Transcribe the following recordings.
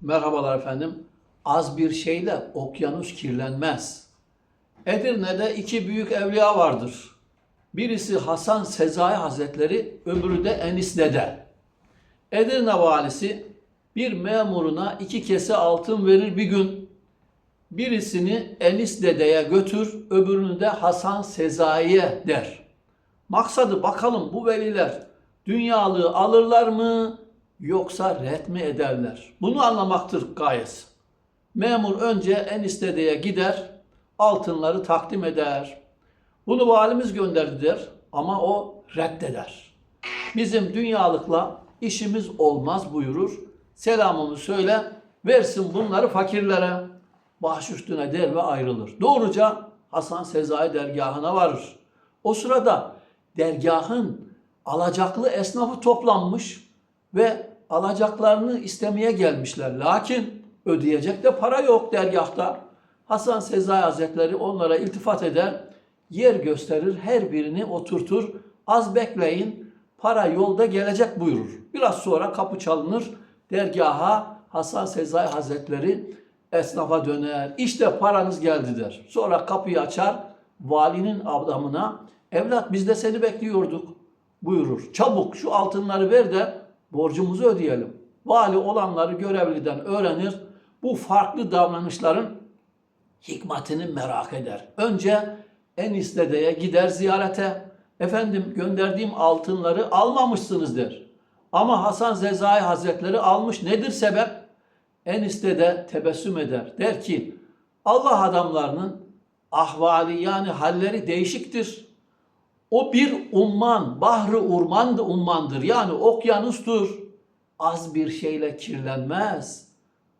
Merhabalar efendim. Az bir şeyle okyanus kirlenmez. Edirne'de iki büyük evliya vardır. Birisi Hasan Sezai Hazretleri, öbürü de Enis Dede. Edirne valisi bir memuruna iki kese altın verir bir gün. Birisini Enis Dede'ye götür, öbürünü de Hasan Sezai'ye der. Maksadı bakalım bu veliler dünyalığı alırlar mı yoksa red mi ederler? Bunu anlamaktır gayesi. Memur önce en istediğe gider, altınları takdim eder. Bunu valimiz gönderdi der ama o reddeder. Bizim dünyalıkla işimiz olmaz buyurur. Selamımı söyle, versin bunları fakirlere. Baş üstüne der ve ayrılır. Doğruca Hasan Sezai dergahına varır. O sırada dergahın alacaklı esnafı toplanmış ve alacaklarını istemeye gelmişler. Lakin ödeyecek de para yok dergahta. Hasan Sezai Hazretleri onlara iltifat eder, yer gösterir, her birini oturtur. Az bekleyin, para yolda gelecek buyurur. Biraz sonra kapı çalınır, dergaha Hasan Sezai Hazretleri esnafa döner. İşte paranız geldi der. Sonra kapıyı açar, valinin adamına evlat biz de seni bekliyorduk buyurur. Çabuk şu altınları ver de borcumuzu ödeyelim. Vali olanları görevliden öğrenir. Bu farklı davranışların hikmetini merak eder. Önce en istedeye gider ziyarete. Efendim gönderdiğim altınları almamışsınız der. Ama Hasan Zezai Hazretleri almış. Nedir sebep? En istede tebessüm eder. Der ki Allah adamlarının ahvali yani halleri değişiktir. O bir umman, bahrı urmandı ummandır. Yani okyanustur. Az bir şeyle kirlenmez.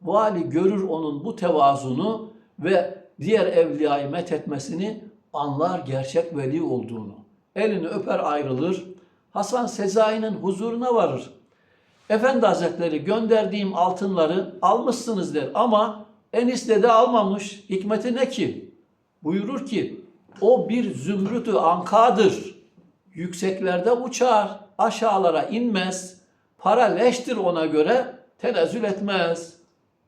Vali görür onun bu tevazunu ve diğer evliyayı methetmesini anlar gerçek veli olduğunu. Elini öper ayrılır. Hasan Sezai'nin huzuruna varır. Efendi Hazretleri gönderdiğim altınları almışsınız der ama enişte de almamış. Hikmeti ne ki? Buyurur ki o bir zümrütü ankadır. Yükseklerde uçar, aşağılara inmez. Para leştir ona göre tenezzül etmez.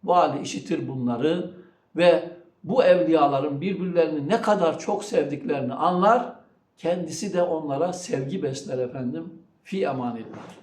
Vali işitir bunları ve bu evliyaların birbirlerini ne kadar çok sevdiklerini anlar. Kendisi de onlara sevgi besler efendim. Fi emanillah.